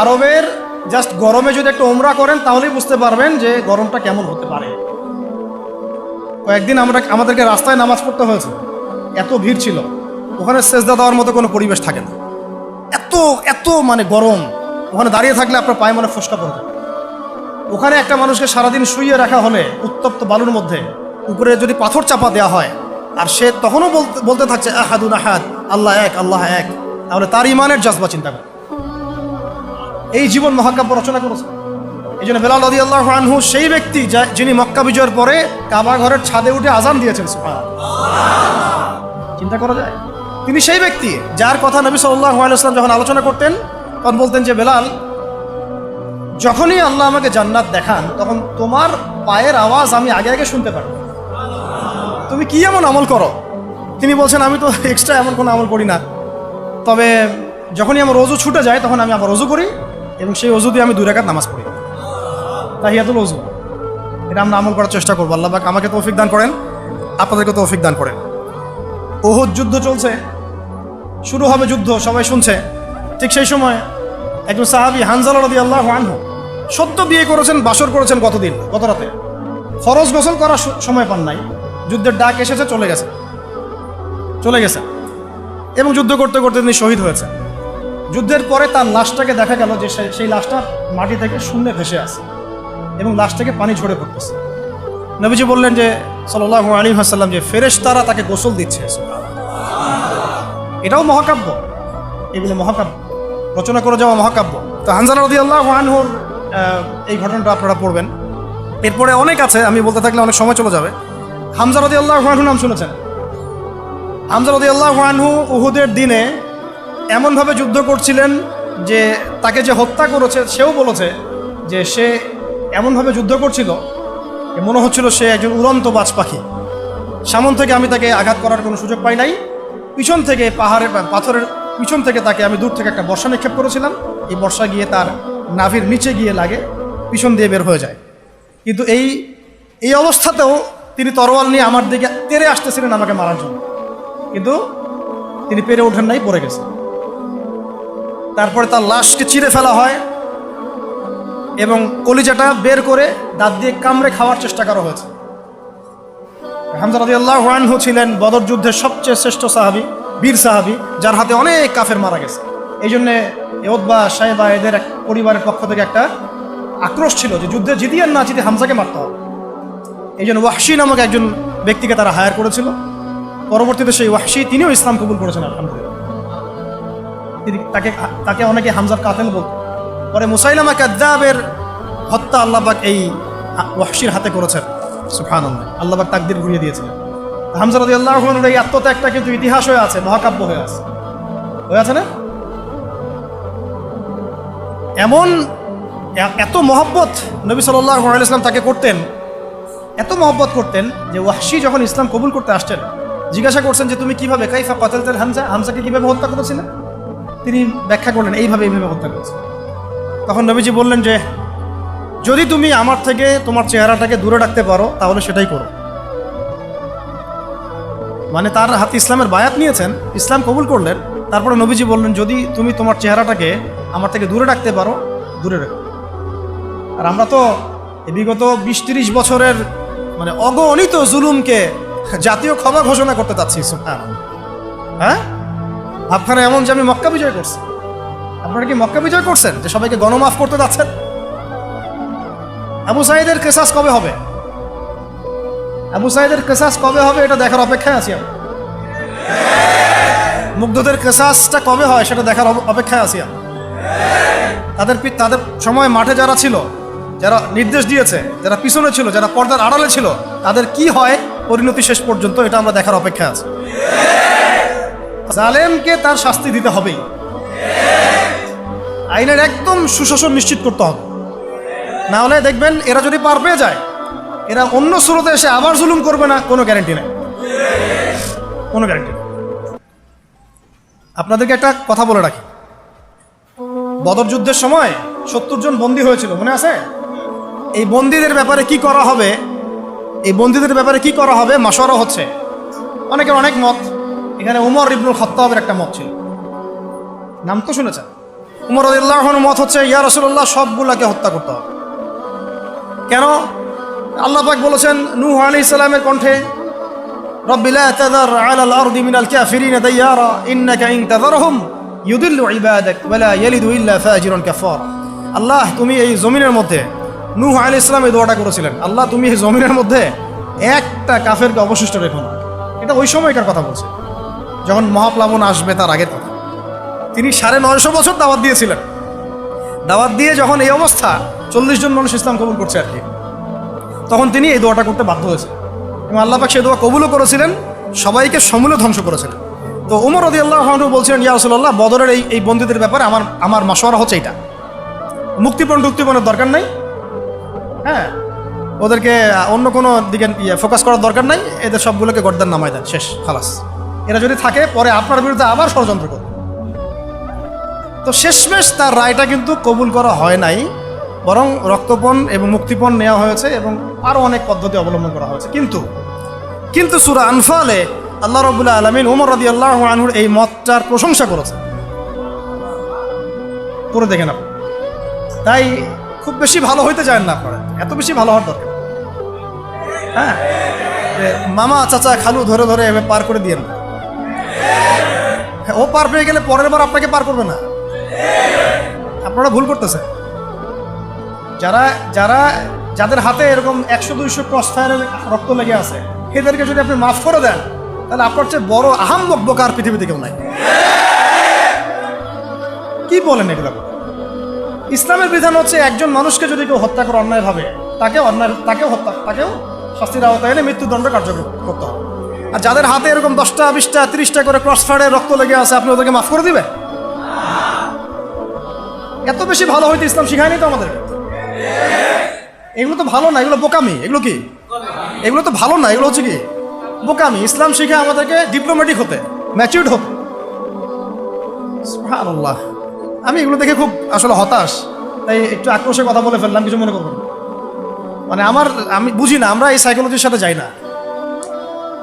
আরবের জাস্ট গরমে যদি একটু ওমরা করেন, তাহলেই বুঝতে পারবেন যে গরমটা কেমন হতে পারে। কয়েকদিন আমরা আমাদেরকে রাস্তায় নামাজ পড়তে হয়েছে। এত ভিড় ছিল। ওখানে সেজদা দেওয়ার মতো কোনো পরিবেশ থাকে না। এত এত মানে গরম। ওখানে দাঁড়িয়ে থাকলে আপনার পায়ে মানে ফসকা পড়বে ওখানে একটা মানুষকে সারাদিন শুইয়ে রাখা হলে উত্তপ্ত বালুর মধ্যে উপরে যদি পাথর চাপা দেওয়া হয়, আর সে তখনও বলতে বলতে থাকছে, আহাদুন আহাদ, আল্লাহ এক আল্লাহ এক। তাহলে তার ইমানের জজবা চিন্তা করে। এই জীবন মহাকাব্য রচনা করেছে। এই জন্য বেলাল আদি আল্লাহ আনহু সেই ব্যক্তি যিনি মক্কা বিজয়ের পরে কাবা ঘরের ছাদে উঠে আজান দিয়েছেন। চিন্তা করা যায়? তিনি সেই ব্যক্তি যার কথা নবী সাল্লাহ আলাইসলাম যখন আলোচনা করতেন, তখন বলতেন যে, বেলাল, যখনই আল্লাহ আমাকে জান্নাত দেখান, তখন তোমার পায়ের আওয়াজ আমি আগে আগে শুনতে পারি তুমি কি এমন আমল করো? তিনি বলছেন, আমি তো এক্সট্রা এমন কোনো আমল করি না। তবে যখনই আমার অজু ছুটে যায়, তখন আমি আবার অজু করি। এবং সেই অজু দিয়ে আমি দুই রাকাত নামাজ পড়ি। তাহিয়াতুল অজু। এটা আমরা আমল করার চেষ্টা করব। আল্লাহ পাক আমাকে তৌফিক দান করেন, আপনাদেরকে তৌফিক দান করেন। ওহুদ যুদ্ধ চলছে, শুরু হবে যুদ্ধ, সবাই শুনছে। ঠিক সেই সময় একজন সাহাবি হানজালা রদি আল্লাহ আনহু সত্য বিয়ে করেছেন, বাসর করেছেন গতদিন গত রাতে ফরজ গোসল করার সময় পান নাই। যুদ্ধের ডাক এসেছে, চলে গেছে। চলে গেছে। এবং যুদ্ধ করতে করতে তিনি শহীদ হয়েছে যুদ্ধের পরে তার লাশটাকে দেখা গেল যে সেই লাশটা মাটি থেকে শূন্যে ভেসে আছে এবং লাশ থেকে পানি ঝরে পড়তেছে। নবীজি বললেন যে সাল্লাহ আলী হাসাল্লাম যে ফেরেশ তারা তাকে গোসল দিচ্ছে। এটাও মহাকাব্য। এগুলো মহাকাব্য। রচনা করে যাওয়া মহাকাব্য। তো হানজালা রদি আল্লাহ আনহুর এই ঘটনাটা আপনারা পড়বেন। এরপরে অনেক আছে, আমি বলতে থাকলে অনেক সময় চলে যাবে। হামজা রদি আল্লাহ আনহু নাম শুনেছেন? হামজা রদি আল্লাহ আনহু উহুদের দিনে এমনভাবে যুদ্ধ করছিলেন যে তাকে যে হত্যা করেছে, সেও বলেছে যে সে এমনভাবে যুদ্ধ করছিল মনে হচ্ছিল সে একজন উড়ন্ত বাজ পাখি। সামন থেকে আমি তাকে আঘাত করার কোনো সুযোগ পাই নাই। পিছন থেকে পাহাড়ের, পাথরের পিছন থেকে তাকে আমি দূর থেকে একটা বর্ষা নিক্ষেপ করেছিলাম। এই বর্ষা গিয়ে তার নাভির নিচে গিয়ে লাগে, পিছন দিয়ে বের হয়ে যায়। কিন্তু এই এই অবস্থাতেও তিনি তরোয়াল নিয়ে আমার দিকে তেরে আসতেছিলেন আমাকে মারার জন্য। কিন্তু তিনি পেরে ওঠেন নাই, পড়ে গেছে তারপরে তার লাশকে চিরে ফেলা হয় এবং কলিজাটা বের করে দাঁত দিয়ে কামড়ে খাওয়ার চেষ্টা করা হয়েছে। হামজা রাজি আল্লাহ আনহু ছিলেন বদর যুদ্ধের সবচেয়ে শ্রেষ্ঠ সাহাবি, বীর সাহাবি, যার হাতে অনেক কাফের মারা গেছে। এই জন্যে এওদবা সাহেবা, এদের এক পরিবারের পক্ষ থেকে একটা আক্রোশ ছিল যে যুদ্ধে জিতিয়ে না জিতে হামজাকে মারতে হবে। এই জন্য ওয়াহশি নামক একজন ব্যক্তিকে তারা হায়ার করেছিল। পরবর্তীতে সেই ওয়াহশি তিনিও ইসলাম কবুল করেছেন, আলহামদুলিল্লাহ। তাকে তাকে অনেকে হামজার কাতেল বলত পরে মুসাইলামা কাদ্দাবের হত্যা আল্লাহবাক এই ওয়াহশির হাতে করেছেন। সুফান আল্লাহবাক তাকদির ঘুরিয়ে দিয়েছিলেন। হামজা রদি আল্লাহ এই আত্মত্যাগটা কিন্তু ইতিহাস হয়ে আছে, মহাকাব্য হয়ে আছে। হয়ে আছে না? এমন এত মহব্বত নবী সাল্লাহ ইসলাম তাকে করতেন, এত মহব্বত করতেন যে ওয়াহশি যখন ইসলাম কবুল করতে আসছেন, জিজ্ঞাসা করছেন যে, তুমি কীভাবে কাইফা কতালতেন হামজা? হামজাকে কীভাবে হত্যা করেছিলেন তিনি ব্যাখ্যা করলেন, এইভাবে এইভাবে হত্যা করেছে। তখন নবীজি বললেন যে, যদি তুমি আমার থেকে তোমার চেহারাটাকে দূরে রাখতে পারো, তাহলে সেটাই করো। মানে তার হাতে ইসলামের বায়াত নিয়েছেন, ইসলাম কবুল করলেন, তারপরে নবীজি বললেন, যদি তুমি তোমার চেহারাটাকে আমার থেকে দূরে রাখতে পারো, দূরে রাখো। আর আমরা তো বিগত বিশ তিরিশ বছরের মানে অগণিত জুলুমকে জাতীয় ক্ষমা ঘোষণা করতে চাচ্ছি, সুবহানাল্লাহ। হ্যাঁ? আপনারা এমন যে আমি মক্কা বিজয় করছি। আপনারা কি মক্কা বিজয় করছেন যে সবাইকে গণমাফ করতে যাচ্ছেন? আবু সাইদের কেসাস কবে হবে? আবু সাইদের কেসাস কবে হবে এটা দেখার অপেক্ষায় আছি আমি। মুগ্ধদের কেসাসটা কবে হয় সেটা দেখার অপেক্ষায় আছি আমি। তাদের তাদের সময় মাঠে যারা ছিল, যারা নির্দেশ দিয়েছে, যারা পিছনে ছিল, যারা পর্দার আড়ালে ছিল, তাদের কি হয়? পরিণতি শেষ পর্যন্ত এটা আমরা দেখার অপেক্ষা আছে। জালেমকে তার শাস্তি দিতে হবেই আইনের একদম সুশাসন নিশ্চিত করতে হবে। না হলে দেখবেন এরা যদি পার পেয়ে যায়, এরা অন্য স্রোতে এসে আবার জুলুম করবে না, কোনো গ্যারেন্টি নেই। কোনো গ্যারেন্টি নেই। আপনাদেরকে একটা কথা বলে রাখি। বদর যুদ্ধের সময় সত্তর জন বন্দী হয়েছিল, মনে আছে? এই বন্দীদের ব্যাপারে কি করা হবে, এই বন্দীদের ব্যাপারে কি করা হবে মাসরা হচ্ছে। অনেকের অনেক মত। এখানে উমর ইবনুল খত্তাবের একটা মত ছিল নাম তো শুনেছেন উমর আল্লাহর মত হচ্ছে ইয়া রসুল্লাহ সবগুলাকে হত্যা করতে হবে কেন আল্লাহ পাক বলেছেন নূহ আলী ইসলামের কণ্ঠে رب لا تذر على الأرض من الكافرين ديارا إنك إن تذرهم يضل عبادك ولا يلد إلا فاجرا كفارا আল্লাহ তুমি এই জমিনের মধ্যে নূহ আলী ইসলাম এই দোয়াটা করেছিলেন আল্লাহ তুমি এই জমিনের মধ্যে একটা কাফেরকে অবশিষ্ট রেখো না এটা ওই সময়কার কথা বলছে যখন মহাপ্লাবন আসবে তার আগের কথা। তিনি সাড়ে নয়শো বছর দাওয়াত দিয়েছিলেন। দাওয়াত দিয়ে যখন এই অবস্থা, চল্লিশ জন মানুষ ইসলাম কবুল করছে আর কি, তখন তিনি এই দোয়াটা করতে বাধ্য হয়েছে এবং আল্লাহ পাক সেই দোয়া কবুলও করেছিলেন, সবাইকে সমূলে ধ্বংস করেছিলেন। তো উমর রদি আল্লাহ বলছিলেন, ইয়া রসুল্লাহ বদরের এই এই বন্দীদের ব্যাপারে আমার আমার মাসোয়ারা হচ্ছে এটা মুক্তিপণ, টুক্তিপণের দরকার নাই। হ্যাঁ ওদেরকে অন্য কোনো দিকে ইয়ে ফোকাস করার দরকার নাই। এদের সবগুলোকে গর্দান নামায় দেন, শেষ, খালাস। এরা যদি থাকে, পরে আপনার বিরুদ্ধে আবার ষড়যন্ত্র করবে। তো শেষমেশ তার রায়টা কিন্তু কবুল করা হয় নাই, বরং রক্তপণ এবং মুক্তিপণ নেওয়া হয়েছে এবং আরও অনেক পদ্ধতি অবলম্বন করা হয়েছে। কিন্তু কিন্তু সুরা আনফালে আল্লাহ রবুল্লাহ আলমিন উমর রদি আল্লাহ আনহুর এই মতটার প্রশংসা করেছে করে দেখেন আপনি। তাই খুব বেশি ভালো হইতে চান না আপনারা। এত বেশি ভালো হওয়ার দরকার। হ্যাঁ? মামা, চাচা, খালু ধরে ধরে পার করে দিয়ে না ও পার পেয়ে গেলে পরের বার আপনাকে পার করবে না। আপনারা ভুল করতেছেন। যারা যারা, যাদের হাতে এরকম একশো, দুইশো ক্রস ফায়ারের রক্ত লেগে আছে, এদেরকে যদি আপনি মাফ করে দেন, তাহলে আপনার চেয়ে বড় আহাম বকবকার পৃথিবীতে কেউ নাই। কি বলেন এগুলো? ইসলামের বিধান হচ্ছে একজন মানুষকে যদি কেউ হত্যা করে অন্যায়ভাবে তাকে অন্যায়, তাকেও হত্যা, তাকেও শাস্তির আওতায় এনে মৃত্যুদণ্ড কার্যকর করতে হবে। আর যাদের হাতে এরকম দশটা, বিশটা, তিরিশটা করে ক্রস ফায়ারের রক্ত লেগে আছে, আপনি ওদেরকে মাফ করে দিবে? এত বেশি ভালো হইতে ইসলাম শিখায়নি তো আমাদের এগুলো তো ভালো না, এগুলো বোকামি। এগুলো কি? এগুলো তো ভালো না, এগুলো হচ্ছে কি? বোকামি। ইসলাম শিখে আমাদেরকে ডিপ্লোম্যাটিক হতে ম্যাচিউর্ড হতে সুবহানাল্লাহ। আমি এগুলো দেখে খুব আসলে হতাশ। তাই একটু আক্রোশে কথা বলে ফেললাম, কিছু মনে করবেন মানে আমার, আমি বুঝি না, আমরা এই সাইকোলজির সাথে যাই না।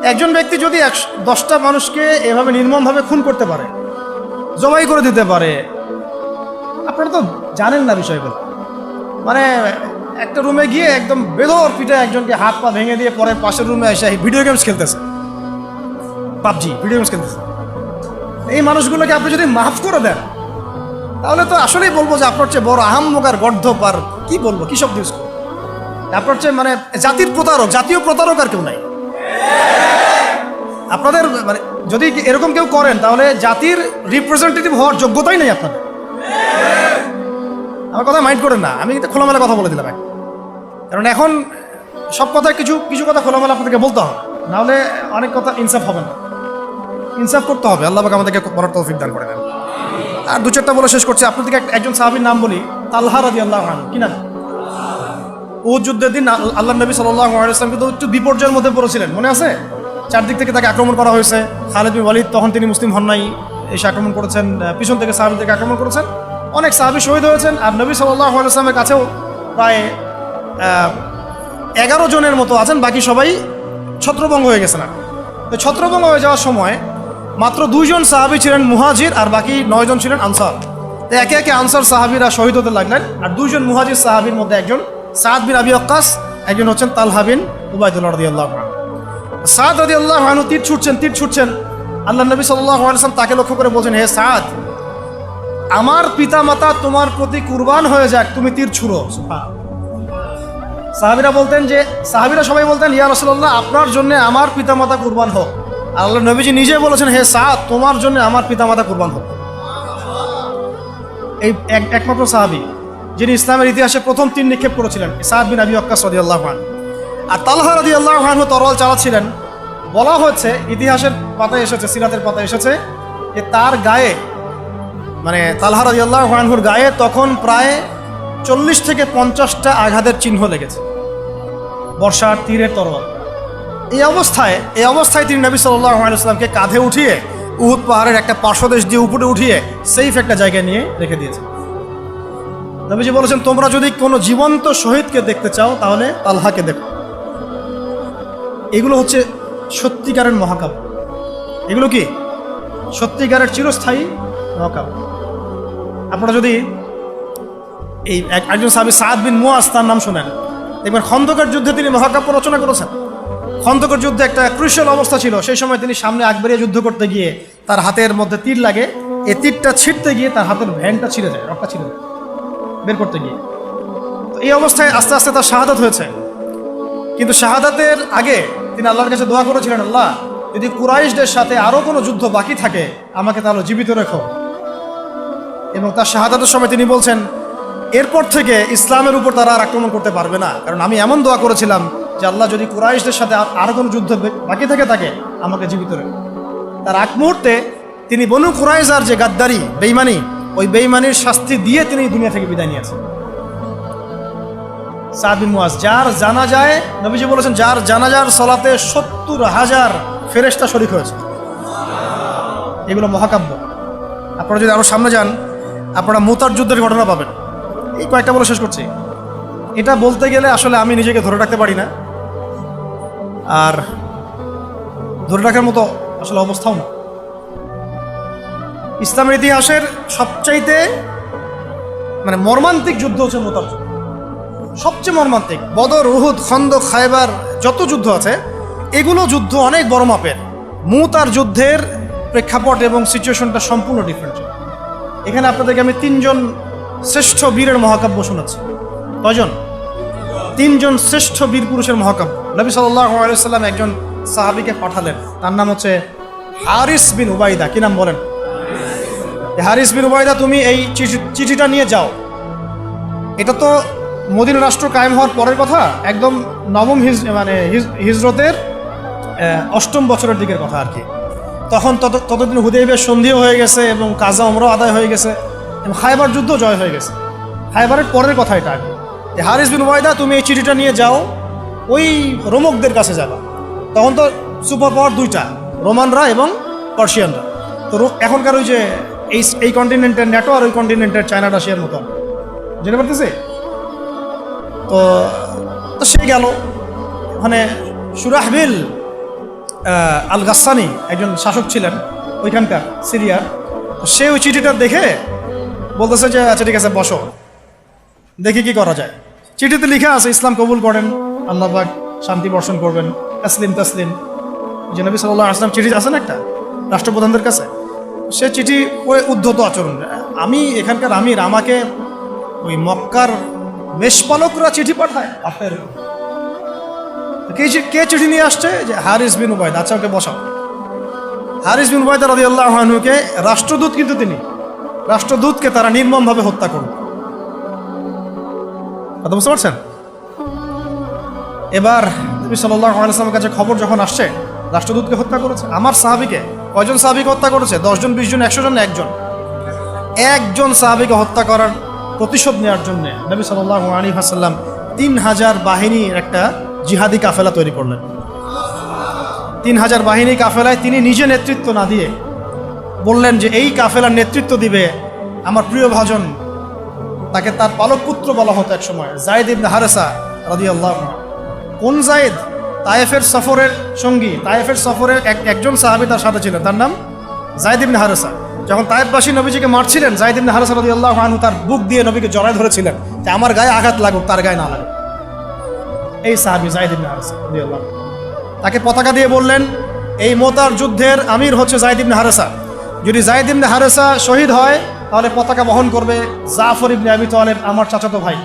একজন ব্যক্তি যদি একশ দশটা মানুষকে এভাবে নির্মমভাবে খুন করতে পারে, জবাই করে দিতে পারে, আপনারা তো জানেন না বিষয়গুলো। মানে একটা রুমে গিয়ে একদম বেদর পিঠে একজনকে হাত পা ভেঙে দিয়ে পরে পাশের রুমে এসে ভিডিও গেমস খেলতেছে। পাবজি ভিডিও গেমস খেলতেছে। এই মানুষগুলোকে আপনি যদি মাফ করে দেন, তাহলে তো আসলেই বলব যে আপনার চেয়ে বড় আহাম্মকার গর্ধপ আর কি বলব, কি শব্দ ইউজ করব? আপনার চেয়ে মানে জাতির প্রতারক, জাতীয় প্রতারক আর কেউ নাই। আপনাদের মানে যদি এরকম কেউ করেন, তাহলে জাতির রিপ্রেজেন্টেটিভ হওয়ার যোগ্যতাই নেই আপনাদের। আমার কথা মাইন্ড করেন না। আমি কিন্তু খোলামেলা কথা বলে দিলাম। কারণ এখন সব কথা কিছু কিছু কথা খোলামেলা আপনাদেরকে বলতে হবে। নাহলে অনেক কথা ইনসাফ হবে না। ইনসাফ করতে হবে। আল্লাহ আমাদেরকে বলার তৌফিক দান করে আর দু চারটা বলে শেষ করছি। আপনাদেরকে একজন সাহাবীর নাম বলি, তালহা রাজি আল্লাহ কি নাম? ও যুদ্ধের দিন আল- আল্লাহ নবী সাল্লাম কিন্তু একটু বিপর্যয়ের মধ্যে পড়েছিলেন। মনে আছে? চারদিক থেকে তাকে আক্রমণ করা হয়েছে। খালেদ বিন ওয়ালিদ তখন তিনি মুসলিম হন নাই, এসে আক্রমণ করেছেন পিছন থেকে সাহাবিদেরকে আক্রমণ করেছেন। অনেক সাহাবি শহীদ হয়েছেন, আর নবী সাল্লাহ আলাইসলামের কাছেও প্রায় এগারো জনের মতো আছেন, বাকি সবাই ছত্রভঙ্গ হয়ে গেছে না। তো ছত্রভঙ্গ হয়ে যাওয়ার সময় মাত্র দুইজন সাহাবি ছিলেন মুহাজির, আর বাকি নয়জন ছিলেন আনসার। তো একে একে আনসার সাহাবিরা শহীদ হতে লাগলেন, আর দুইজন মুহাজির সাহাবির মধ্যে একজন সাদ বিন আবি আক্কাস একজন হচ্ছেন তালহা বিন উবায়দুল্লাহ রদি আল্লাহ সাদ আল্লাহ আনু তীর ছুটছেন তীর ছুটছেন। আল্লাহ নবী সাল্লাহ আলাইসলাম তাকে লক্ষ্য করে বলছেন, হে সাদ, আমার পিতা মাতা তোমার প্রতি কুরবান হয়ে যাক, তুমি তীর ছুড়ো। সাহাবিরা বলতেন যে, সাহাবিরা সবাই বলতেন, ইয়া রসল্লাহ আপনার জন্য আমার পিতামাতা কুরবান হোক। আল্লাহ নবীজি নিজে বলেছেন, হে সাদ, তোমার জন্য আমার পিতামাতা কুরবান হোক। এই এক, একমাত্র সাহাবি, যিনি ইসলামের ইতিহাসে প্রথম তিন নিক্ষেপ করেছিলেন, সাদ বিন আবি আক্কাস রদি আল্লাহ আর তালহা রদি আল্লাহ তরল চালাচ্ছিলেন বলা হচ্ছে ইতিহাসের পাতায় এসেছে, সিরাতের পাতায় এসেছে, যে তার গায়ে মানে তালহা রাজি আল্লাহ গায়ে তখন প্রায় চল্লিশ থেকে পঞ্চাশটা আঘাতের চিহ্ন লেগেছে। বর্ষার তীরের তরোয়াল এই অবস্থায় এই অবস্থায় তিনি নবী সাল্লাহ কাঁধে উঠিয়ে উহুদ পাহাড়ের একটা পার্শ্বদেশ দিয়ে উপরে উঠিয়ে সেফ একটা জায়গায় নিয়ে রেখে দিয়েছে নবীজি বলেছেন, তোমরা যদি কোনো জীবন্ত শহীদকে দেখতে চাও, তাহলে তালহাকে দেখো। এগুলো হচ্ছে সত্যিকারের মহাকাব্য। এগুলো কি? সত্যিকারের চিরস্থায়ী মহাকাব্য। আপনারা যদি এই এক- একজন সাহাবি সাদ বিন মুয়াজ তার নাম শোনেন, দেখবেন খন্দকার যুদ্ধে তিনি মহাকাব্য রচনা করেছেন। খন্দকের যুদ্ধে একটা ক্রুশিয়াল অবস্থা ছিল, সেই সময় তিনি সামনে আকবরিয়া যুদ্ধ করতে গিয়ে তার হাতের মধ্যে তীর লাগে। এই তীরটা ছিঁড়তে গিয়ে তার হাতের ভ্যানটা ছিঁড়ে যায় রক্তটা ছিঁড়ে যায়, বের করতে গিয়ে। এই অবস্থায় আস্তে আস্তে তার শাহাদাত হয়েছে। কিন্তু শাহাদাতের আগে তিনি আল্লাহর কাছে দোয়া করেছিলেন, আল্লাহ, যদি কুরাইশদের সাথে আরও কোনো যুদ্ধ বাকি থাকে, আমাকে তাহলে জীবিত রেখো। এবং তার শাহাদাতের সময় তিনি বলছেন, এরপর থেকে ইসলামের উপর তারা আর আক্রমণ করতে পারবে না। কারণ আমি এমন দোয়া করেছিলাম যে, আল্লাহ, যদি কুরাইশদের সাথে আর- কোনো যুদ্ধ বাকি থেকে থাকে আমাকে জীবিত রেখো। তার এক মুহূর্তে তিনি বনু কুরাইজার যে গাদ্দারি, বেইমানি, ওই বেইমানির শাস্তি দিয়ে তিনি দুনিয়া থেকে বিদায় নিয়েছেন। সাদিন মুয়াজ, যার জানা যায়, নবীজি বলেছেন, যার জানাজার সলাতে সত্তর হাজার ফেরেস্তা শরিক হয়েছে। এগুলো মহাকাব্য। আপনারা যদি আরও সামনে যান, আপনারা মুতার যুদ্ধের ঘটনা পাবেন। এই কয়েকটা বলে শেষ করছি। এটা বলতে গেলে আসলে আমি নিজেকে ধরে রাখতে পারি না। আর ধরে রাখার মতো আসলে অবস্থাও না। ইসলামের ইতিহাসের সবচাইতে মানে মর্মান্তিক যুদ্ধ হচ্ছে মোতার যুদ্ধ। সবচেয়ে মর্মান্তিক। বদর, উহুদ খন্দ খাইবার যত যুদ্ধ আছে, এগুলো যুদ্ধ অনেক বড় মাপের। মুতার যুদ্ধের প্রেক্ষাপট এবং সিচুয়েশনটা সম্পূর্ণ ডিফারেন্ট এখানে আপনাদেরকে আমি তিনজন শ্রেষ্ঠ বীরের মহাকাব্য শোনাচ্ছি। কয়জন? তিনজন শ্রেষ্ঠ বীর পুরুষের মহাকাব্য। নবী সাল্লাম একজন সাহাবিকে পাঠালেন। তার নাম হচ্ছে হারিস বিন উবাইদা কি নাম বলেন? হারিস বিন উবাইদা তুমি এই চিঠি চিঠিটা নিয়ে যাও। এটা তো মদিনা রাষ্ট্র কায়েম হওয়ার পরের কথা, একদম নবম হিজ মানে হিজ- হিজরতের অষ্টম বছরের দিকের কথা আর কি। তখন তত, ততদিন হুদেবের সন্ধিও হয়ে গেছে এবং কাজা অমরাও আদায় হয়ে গেছে এবং খাইবার যুদ্ধ জয় হয়ে গেছে। খাইবারের পরের কথা এটা। কি। হারিস বিন ওয়াইদা, তুমি এই চিঠিটা নিয়ে যাও, ওই রোমকদের কাছে যাবা। তখন তো সুপার পাওয়ার দুইটা, রোমানরা এবং পার্সিয়ানরা। তো এখনকার ওই যে এই এই কন্টিনেন্টের ন্যাটো আর ওই কন্টিনেন্টের চায়না রাশিয়ার মতো জেনে পারতেছে? তো তো সে গেল। ওখানে সুরাহবিল আল গাসানি একজন শাসক ছিলেন ওইখানকার সিরিয়ার সে ওই চিঠিটা দেখে বলতেছে যে আচ্ছা ঠিক আছে, বসো। দেখি কি করা যায়। চিঠিতে লিখে আছে, ইসলাম কবুল করেন আল্লাহবাক শান্তি বর্ষণ করবেন, তাসলিম তাসলিম। যে নবী সাল্লাহ আসলাম চিঠি আছে না একটা, রাষ্ট্রপ্রধানদের কাছে? সে চিঠি ওই উদ্ধত আচরণ। আমি এখানকার আমির, আমাকে ওই মক্কার মেষপালকরা চিঠি পাঠায়। আপনার কে কে চিঠি নিয়ে আসছে? যে হারিস বিন উবায়দ। আচ্ছা ওকে বসাও। হারিস বিন উবায়দ রাজি আল্লাহনুকে রাষ্ট্রদূত কিন্তু তিনি। রাষ্ট্রদূতকে তারা নির্মমভাবে হত্যা করবে কথা বুঝতে পারছেন? এবার নবী সাল্লাহ আলাইসলামের কাছে খবর যখন আসছে রাষ্ট্রদূতকে হত্যা করেছে। আমার সাহাবিকে কয়জন সাহাবিকে হত্যা করেছে? দশজন বিশ জন একশো জন একজন? একজন সাহাবিকে হত্যা করার প্রতিশোধ নেওয়ার জন্য নবী সাল্লাহ আলী হাসাল্লাম তিন হাজার বাহিনীর একটা জিহাদি কাফেলা তৈরি করলেন। তিন হাজার বাহিনী কাফেলায় তিনি নিজে নেতৃত্ব না দিয়ে বললেন যে, এই কাফেলার নেতৃত্ব দিবে আমার প্রিয় ভাজন। তাকে তার পালক পুত্র বলা হতো এক সময়, জায়দ ইবনে হারেসা রাদি আল্লাহ কোন জায়েদ? তায়েফের সফরের সঙ্গী, তায়েফের সফরের এক একজন সাহাবি তার সাথে ছিলেন। তার নাম জায়দ ইবনে হারেসা। যখন তায়েফবাসী নবীজিকে মারছিলেন জায়দ ইবনে হারেসা আল্লাহ আনহু তার বুক দিয়ে নবীকে জড়ায় ধরেছিলেন যে আমার গায়ে আঘাত লাগুক, তার গায়ে না লাগুক। এই সাহাবি রাদিয়াল্লাহু তাকে পতাকা দিয়ে বললেন, এই মোতার যুদ্ধের আমির হচ্ছে জায়দ ইবনে হারেসা। যদি জায়দ ইবনে হারেসা শহীদ হয়, তাহলে পতাকা বহন করবে জাফর ইবনে আবি তালেব, আমার চাচাতো ভাই।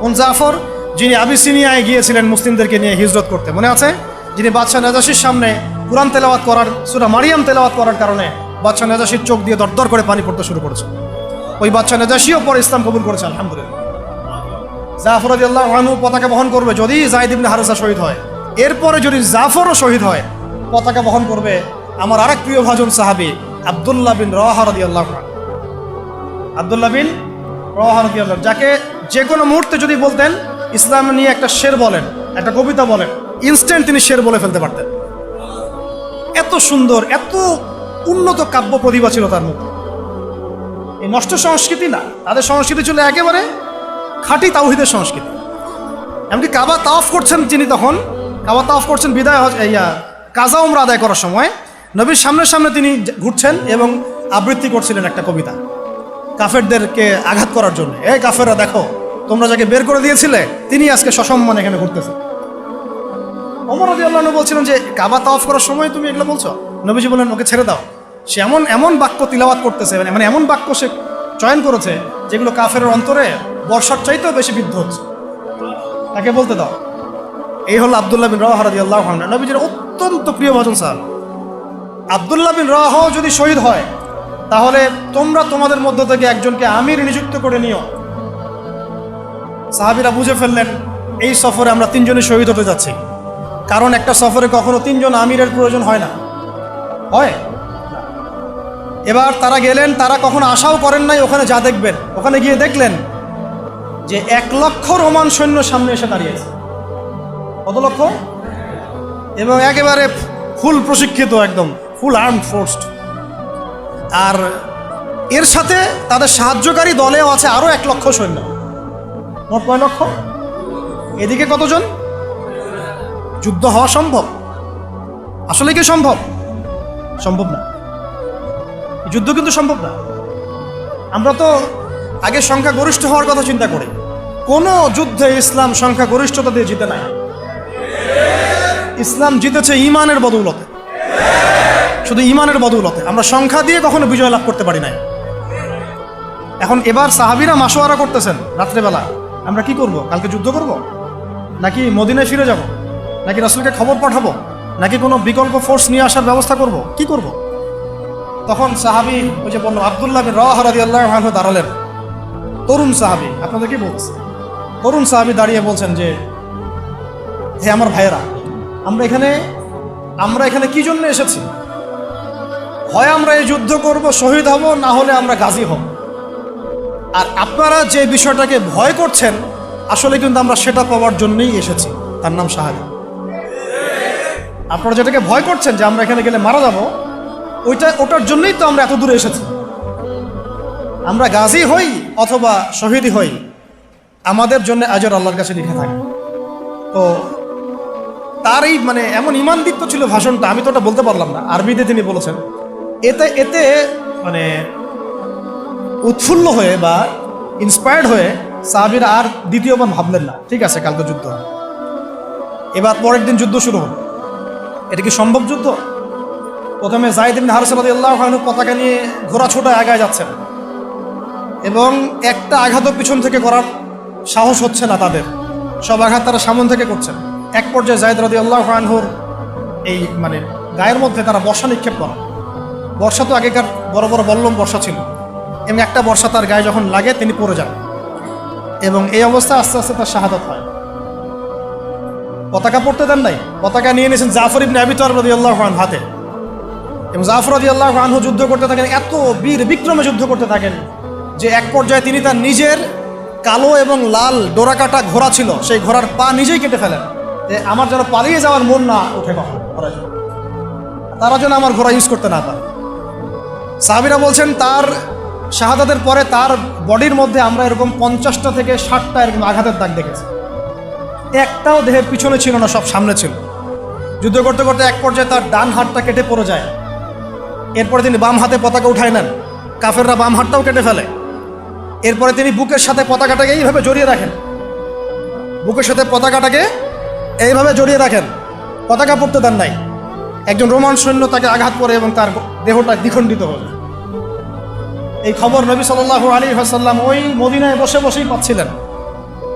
কোন জাফর? যিনি আবিসিনিয়ায় গিয়েছিলেন মুসলিমদেরকে নিয়ে হিজরত করতে। মনে আছে? যিনি বাদশাহ নাজাসির সামনে কোরআন তেলাওয়াত করার, সুরা মারিয়াম তেলাওয়াত করার কারণে বাদশাহ নাজাসির চোখ দিয়ে দরদর করে পানি পড়তে শুরু করেছে। ওই বাদশাহ নাজাসিও পরে ইসলাম কবুল করেছে, আলহামদুলিল্লাহ। জাফর আল্লাহ আনহু পতাকা বহন করবে যদি জাহিদ ইবনে হারেসা শহীদ হয়। এরপরে যদি জাফরও শহীদ হয়, পতাকা বহন করবে আমার আরেক প্রিয় ভাজন সাহাবি, আবদুল্লাহ বিন রহারদি আল্লাহ আবদুল্লাহ বিন রহারদি আল্লাহ যাকে যে কোনো মুহূর্তে যদি বলতেন, ইসলাম নিয়ে একটা শের বলেন, একটা কবিতা বলেন ইনস্ট্যান্ট তিনি শের বলে ফেলতে পারতেন। এত সুন্দর, এত উন্নত কাব্য প্রতিভা ছিল তার মধ্যে এই নষ্ট সংস্কৃতি না, তাদের সংস্কৃতি ছিল একেবারে খাঁটি তাওহিদের সংস্কৃতি। এমনকি কাবা তাওয়াফ করছেন যিনি তখন, কাবা তাওয়াফ করছেন বিদায় ইয়া কাজা উমরা আদায় করার সময়, নবীর সামনে সামনে তিনি ঘুরছেন এবং আবৃত্তি করছিলেন একটা কবিতা, কাফেরদেরকে আঘাত করার জন্য। এই কাফেররা, দেখো, তোমরা যাকে বের করে দিয়েছিলে তিনি আজকে সসম্মান এখানে ঘুরতেছে। অমর আল্লাহ বলছিলেন যে, কাবা তাওয়াফ করার সময় তুমি এগুলো বলছো? নবীজি বললেন, ওকে ছেড়ে দাও। সে এমন এমন বাক্য তিলাওয়াত করতেছে মানে মানে এমন বাক্য সে চয়ন করেছে, যেগুলো কাফের অন্তরে বর্ষার চাইতেও বেশি বিদ্ধ হচ্ছে। তাকে বলতে দাও, এই হলো আবদুল্লাহ বিন রাহ রাজি আল্লাহ নবীজির অত্যন্ত প্রিয় ভজন স্যার। আবদুল্লাহ বিন রাহ যদি শহীদ হয়, তাহলে তোমরা তোমাদের মধ্য থেকে একজনকে আমির নিযুক্ত করে নিও। সাহাবিরা বুঝে ফেললেন, এই সফরে আমরা তিনজনই শহীদ হতে যাচ্ছি। কারণ একটা সফরে কখনো তিনজন আমিরের প্রয়োজন হয় না। হয়? এবার তারা গেলেন, তারা কখনো আশাও করেন নাই ওখানে যা দেখবেন। ওখানে গিয়ে দেখলেন যে এক লক্ষ রোমান সৈন্য সামনে এসে দাঁড়িয়েছে কত লক্ষ? এবং একেবারে ফুল প্রশিক্ষিত একদম, ফুল আর্ম ফোর্সড। আর এর সাথে তাদের সাহায্যকারী দলেও আছে আরও এক লক্ষ সৈন্য। মোট কয় লক্ষ? এদিকে কতজন? যুদ্ধ হওয়া সম্ভব? আসলে কি সম্ভব? সম্ভব না। যুদ্ধ কিন্তু সম্ভব না। আমরা তো আগে সংখ্যা গরিষ্ঠ হওয়ার কথা চিন্তা করি। কোন যুদ্ধে ইসলাম সংখ্যা গরিষ্ঠতা দিয়ে জিতে নাই। ইসলাম জিতেছে ইমানের বদৌলতে। শুধু ইমানের বদৌলতে। আমরা সংখ্যা দিয়ে কখনো বিজয় লাভ করতে পারি নাই। এখন এবার সাহাবিরা মাসোয়ারা করতেছেন রাত্রেবেলা। আমরা কি করব? কালকে যুদ্ধ করব? নাকি মদিনায় ফিরে যাব? নাকি রাসুলকে খবর পাঠাবো? নাকি কোনো বিকল্প ফোর্স নিয়ে আসার ব্যবস্থা করব? কি করব? তখন সাহাবি ওই যে বলল আবদুল্লাহ বিন আল্লাহ দাঁড়ালেন। তরুণ সাহাবি আপনাদের কি বলছে। তরুণ সাহাবি দাঁড়িয়ে বলছেন যে, হে আমার ভাইয়েরা, আমরা এখানে আমরা এখানে কি জন্য এসেছি? হয় আমরা এই যুদ্ধ করব, শহীদ হব, না হলে আমরা গাজী হব? আর আপনারা যে বিষয়টাকে ভয় করছেন, আসলে কিন্তু আমরা সেটা পাওয়ার জন্যই এসেছি। তার নাম শাহাদা আপনারা যেটাকে ভয় করছেন যে আমরা এখানে গেলে মারা যাব ওইটা ওটার জন্যই তো আমরা এত দূরে এসেছি। আমরা গাজী হই অথবা শহীদই হই, আমাদের জন্য আজর আল্লাহর কাছে লিখে থাকে। তো তার এই মানে এমন ইমানদীপ্ত ছিল ভাষণটা, আমি তো ওটা বলতে পারলাম না, আরবিতে তিনি বলেছেন। এতে এতে মানে উৎফুল্ল হয়ে বা ইন্সপায়ার্ড হয়ে সাহাবিরা আর দ্বিতীয়বার ভাবলেন না, ঠিক আছে, কালকে যুদ্ধ এবার পরের দিন যুদ্ধ শুরু হলো এটা কি সম্ভব যুদ্ধ? প্রথমে জাহিদিন হারসাবাদ আল্লাহ পতাকা নিয়ে ঘোড়া ছোটায় আগায় যাচ্ছেন। এবং একটা আঘাতও পিছন থেকে করার সাহস হচ্ছে না তাদের। সব আঘাত তারা সামন থেকে করছেন। এক পর্যায়ে জায়দ রদি আল্লাহ আনহুর এই মানে গায়ের মধ্যে তারা বর্ষা নিক্ষেপ করা বর্ষা তো আগেকার বড় বড় বল্লম বর্ষা ছিল। এবং একটা বর্ষা তার গায়ে যখন লাগে তিনি পড়ে যান। এবং এই অবস্থায় আস্তে আস্তে তার শাহাদত হয়। পতাকা পড়তে দেন নাই। পতাকা নিয়ে নিয়েছেন জাফর ইবনে আবি তর রদি আল্লাহ হাতে। এবং জাফর রদি আল্লাহ আনহু যুদ্ধ করতে থাকেন, এত বীর বিক্রমে যুদ্ধ করতে থাকেন যে এক পর্যায়ে তিনি তার নিজের কালো এবং লাল ডোরাকাটা ঘোড়া ছিল, সেই ঘোড়ার পা নিজেই কেটে ফেলেন। যে আমার যেন পালিয়ে যাওয়ার মন না উঠে কখন। তারা যেন আমার ঘোড়া ইউজ করতে না পারে। সাহাবিরা বলছেন, তার শাহাদাতের পরে তার বডির মধ্যে আমরা এরকম পঞ্চাশটা থেকে ষাটটা এরকম আঘাতের দাগ দেখেছি। একটাও দেহের পিছনে ছিল না, সব সামনে ছিল। যুদ্ধ করতে করতে এক পর্যায়ে তার ডান হাতটা কেটে পড়ে যায়। এরপরে তিনি বাম হাতে পতাকা উঠায় নেন। কাফেররা বাম হাতটাও কেটে ফেলে। এরপরে তিনি বুকের সাথে পতাকাটাকে এইভাবে জড়িয়ে রাখেন। বুকের সাথে পতাকাটাকে এইভাবে জড়িয়ে রাখেন। পতাকা পড়তে দেন নাই। একজন রোমান সৈন্য তাকে আঘাত করে এবং তার দেহটা দ্বিখণ্ডিত হল। এই খবর নবী সাল্লাহ আলী হাসাল্লাম ওই মদিনায় বসে বসেই পাচ্ছিলেন।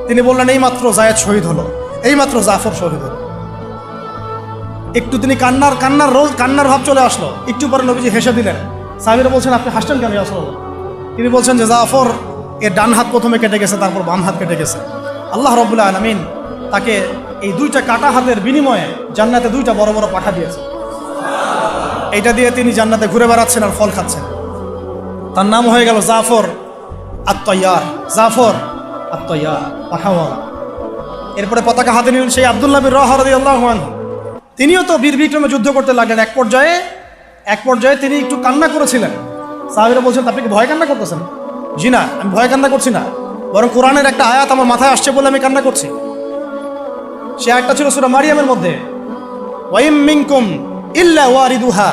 তিনি বললেন এই মাত্র জায়েদ শহীদ হলো। এই মাত্র জাফর শহীদ হলো। একটু তিনি কান্নার কান্নার রোজ কান্নার ভাব চলে আসলো। একটু পরে নবীজি হেসে দিলেন সাহেবেরা বলছেন, আপনি হাসতেন কেন আসল তিনি বলছেন যে, জাফর এর ডান হাত প্রথমে কেটে গেছে, তারপর বাম হাত কেটে গেছে। আল্লাহ রবুল্লা আলমিন তাকে এই দুইটা কাটা হাতের বিনিময়ে জান্নাতে দুইটা বড় বড় পাঠা দিয়েছে এইটা দিয়ে তিনি জান্নাতে ঘুরে বেড়াচ্ছেন আর ফল খাচ্ছেন। তার নাম হয়ে গেল জাফর আত্ময়ার জাফর আত্ময়ার পাঠাওয়ালা। এরপরে পতাকা হাতে নিলেন সেই আবদুল্লাহ রহরদি আল্লাহ তিনিও তো বীর বিক্রমে যুদ্ধ করতে লাগলেন এক পর্যায়ে। এক পর্যায়ে তিনি একটু কান্না করেছিলেন। সাহাবিরা বলছেন, আপনি কি ভয় কান্না করতেছেন? জি না, আমি ভয় কান্না করছি না। বরং কোরআনের একটা আয়াত আমার মাথায় আসছে বলে আমি কান্না করছি। সে একটা ছিল সুরা মারিয়ামের মধ্যে। ওয়াইম মিনকুম ইল্লা ওয়ারিদুহা,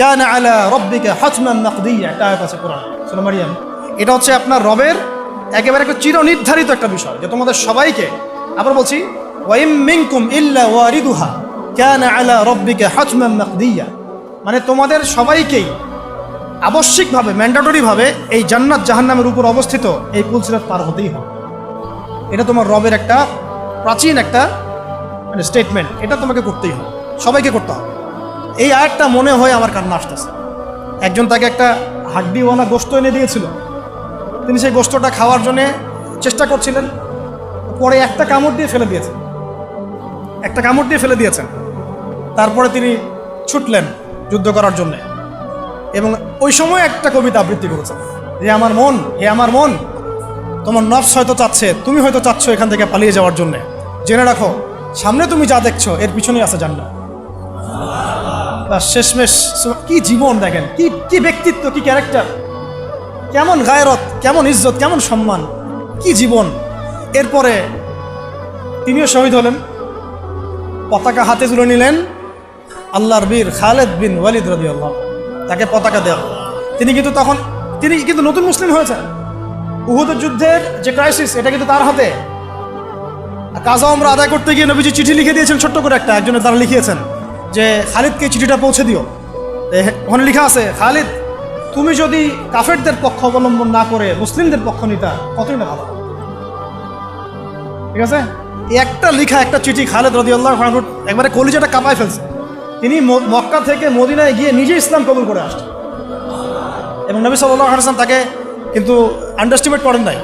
কানা আলা রাব্বিকা হাতমান মাকদিয়া। একটা আয়াত আছে কোরআন, সুরা মারিয়াম। এটা হচ্ছে আপনার রবের একেবারে একটা চিরনির্ধারিত একটা বিষয়, যে তোমাদের সবাইকে, আবার বলছি, ওয়াইম মিনকুম ইল্লা ওয়ারিদুহা। কানা আলা রাব্বিকা হাতমান মাকদিয়া। মানে তোমাদের সবাইকেই আবশ্যিকভাবে, ম্যান্ডেটরিভাবে এই জান্নাত জাহান্নামের উপর অবস্থিত এই পুলসিরাত পার হতেই হবে। এটা তোমার রবের একটা প্রাচীন একটা মানে স্টেটমেন্ট এটা তোমাকে করতেই হবে। সবাইকে করতে হবে। এই আয়াতটা মনে হয় আমার কান্না আসতেছে। একজন তাকে একটা হাড্ডিওয়ালা গোস্ত এনে দিয়েছিল। তিনি সেই গোস্তটা খাওয়ার জন্য চেষ্টা করছিলেন। পরে একটা কামড় দিয়ে ফেলে দিয়েছেন। একটা কামড় দিয়ে ফেলে দিয়েছেন। তারপরে তিনি ছুটলেন যুদ্ধ করার জন্যে। এবং ওই সময় একটা কবিতা আবৃত্তি করেছেন। হে আমার মন, হে আমার মন, তোমার নফস হয়তো চাচ্ছে, তুমি হয়তো চাচ্ছ এখান থেকে পালিয়ে যাওয়ার জন্যে। জেনে রাখো, সামনে তুমি যা দেখছ, এর পিছনেই আছে জান্নাত। শেষমেশ কি জীবন দেখেন, কি কি ব্যক্তিত্ব, কি ক্যারেক্টার কেমন গায়রত, কেমন ইজ্জত, কেমন সম্মান, কি জীবন। এরপরে তিনিও শহীদ হলেন, পতাকা হাতে তুলে নিলেন আল্লাহর বীর খালেদ বিন ওয়ালিদ রবি আল্লাহ তাকে পতাকা দেওয়া তিনি কিন্তু তখন, তিনি কিন্তু নতুন মুসলিম হয়েছেন। উহুদের যুদ্ধের যে ক্রাইসিস এটা কিন্তু তার হাতে। কাজা আমরা আদায় করতে গিয়ে নবীজি চিঠি লিখে দিয়েছেন ছোট্ট করে একটা, একজনের দ্বারা লিখিয়েছেন যে, খালিদকে চিঠিটা পৌঁছে দিও। ওখানে লেখা আছে, খালিদ, তুমি যদি কাফেরদের পক্ষ অবলম্বন না করে মুসলিমদের পক্ষ নিতা, কতই না ভালো ঠিক আছে? একটা লেখা, একটা চিঠি খালেদ রদি আল্লাহ একবারে কলিজাটা কাঁপায় ফেলছে। তিনি মক্কা থেকে মদিনায় গিয়ে নিজে ইসলাম কবুল করে আসছেন। এবং নবী সাল্লাহ হাসান তাকে কিন্তু আন্ডারস্টিমেট করেন নাই।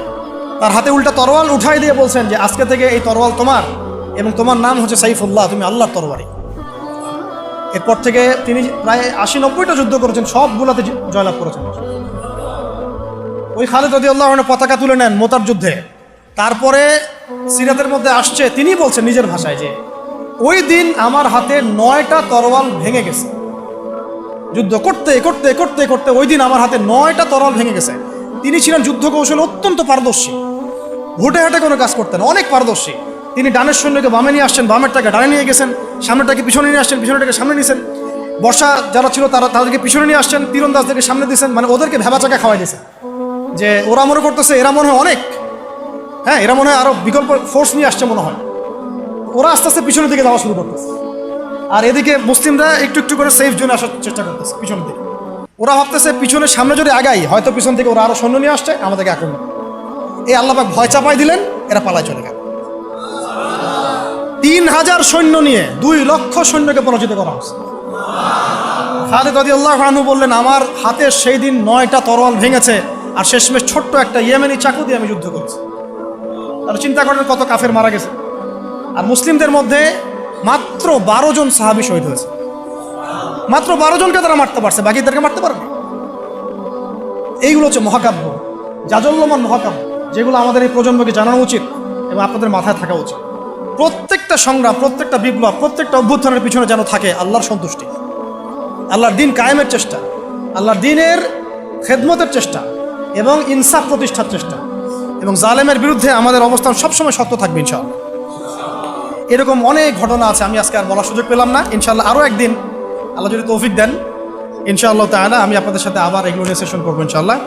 তার হাতে উল্টা তরোয়াল উঠাই দিয়ে বলছেন যে, আজকে থেকে এই তরোয়াল তোমার এবং তোমার নাম হচ্ছে সাইফুল্লাহ, তুমি আল্লাহর তরবারি এরপর থেকে তিনি প্রায় আশি নব্বইটা যুদ্ধ করেছেন, সবগুলোতে জয়লাভ করেছেন। ওই খালেদ আল্লাহ পতাকা তুলে নেন মোতার যুদ্ধে। তারপরে সিরাতের মধ্যে আসছে, তিনি বলছেন নিজের ভাষায় যে ওই দিন আমার হাতে নয়টা তরোয়াল ভেঙে গেছে। যুদ্ধ করতে করতে করতে করতে ওই দিন আমার হাতে নয়টা তরল ভেঙে গেছে। তিনি ছিলেন যুদ্ধ কৌশলে অত্যন্ত পারদর্শী। ঘুটে হাটে কোনো কাজ করতেন অনেক পারদর্শী। তিনি ডানের সৈন্যকে বামে নিয়ে আসছেন, বামেরটাকে ডানে নিয়ে গেছেন সামনেটাকে পিছনে নিয়ে আসছেন পিছনেটাকে সামনে নিয়েছেন বর্ষা যারা ছিল তারা তাদেরকে পিছনে নিয়ে আসছেন, তীরন্দাজদেরকে সামনে দিয়েছেন মানে ওদেরকে ভেবা চাকা খাওয়াই দিয়েছেন যে ওরা মনে করতেছে, এরা মনে হয় অনেক। হ্যাঁ এরা মনে হয় আরও বিকল্প ফোর্স নিয়ে আসছে মনে হয়। ওরা আস্তে আস্তে পিছনের দিকে যাওয়া শুরু করতেছে। আর এদিকে মুসলিমরা একটু একটু করে সেফ জোনে আসার চেষ্টা করতেছে পিছনের দিকে। ওরা ভাবতেছে পিছনের সামনে যদি আগাই, হয়তো পিছন থেকে ওরা আরও সৈন্য নিয়ে আসছে, আমাদেরকে আক্রমণ। এই আল্লাপাক ভয় চাপাই দিলেন, এরা পালায় চলে গেল। তিন হাজার সৈন্য নিয়ে দুই লক্ষ সৈন্যকে পরাজিত করা খালিদ রদি আল্লাহ আনহু বললেন, আমার হাতে সেই দিন নয়টা তরোয়াল ভেঙেছে, আর শেষমেশ ছোট্ট একটা ইয়েমেনি চাকু দিয়ে আমি যুদ্ধ করেছি। আর চিন্তা করেন কত কাফের মারা গেছে। আর মুসলিমদের মধ্যে মাত্র বারো জন সাহাবি শহীদ হয়েছে। মাত্র বারো জনকে তারা মারতে পারছে, বাকিদেরকে মারতে পারবে এইগুলো হচ্ছে মহাকাব্য জাজল্যমান মহাকাব্য, যেগুলো আমাদের এই প্রজন্মকে জানানো উচিত এবং আপনাদের মাথায় থাকা উচিত। প্রত্যেকটা সংগ্রাম, প্রত্যেকটা বিপ্লব, প্রত্যেকটা অভ্যুত্থানের পিছনে যেন থাকে আল্লাহর সন্তুষ্টি। আল্লাহর দিন কায়েমের চেষ্টা, আল্লাহর দিনের খেদমতের চেষ্টা এবং ইনসাফ প্রতিষ্ঠার চেষ্টা। এবং জালেমের বিরুদ্ধে আমাদের অবস্থান সবসময় সত্য থাকবে, ইনশাআল্লাহ। এরকম অনেক ঘটনা আছে, আমি আজকে আর বলার সুযোগ পেলাম না। ইনশাল্লাহ আরও একদিন আল্লাহ যদি তৌফিক দেন, ইনশাআল্লাহ তাহলে আমি আপনাদের সাথে আবার এগুলো নিয়ে সেশন করব ইনশাল্লাহ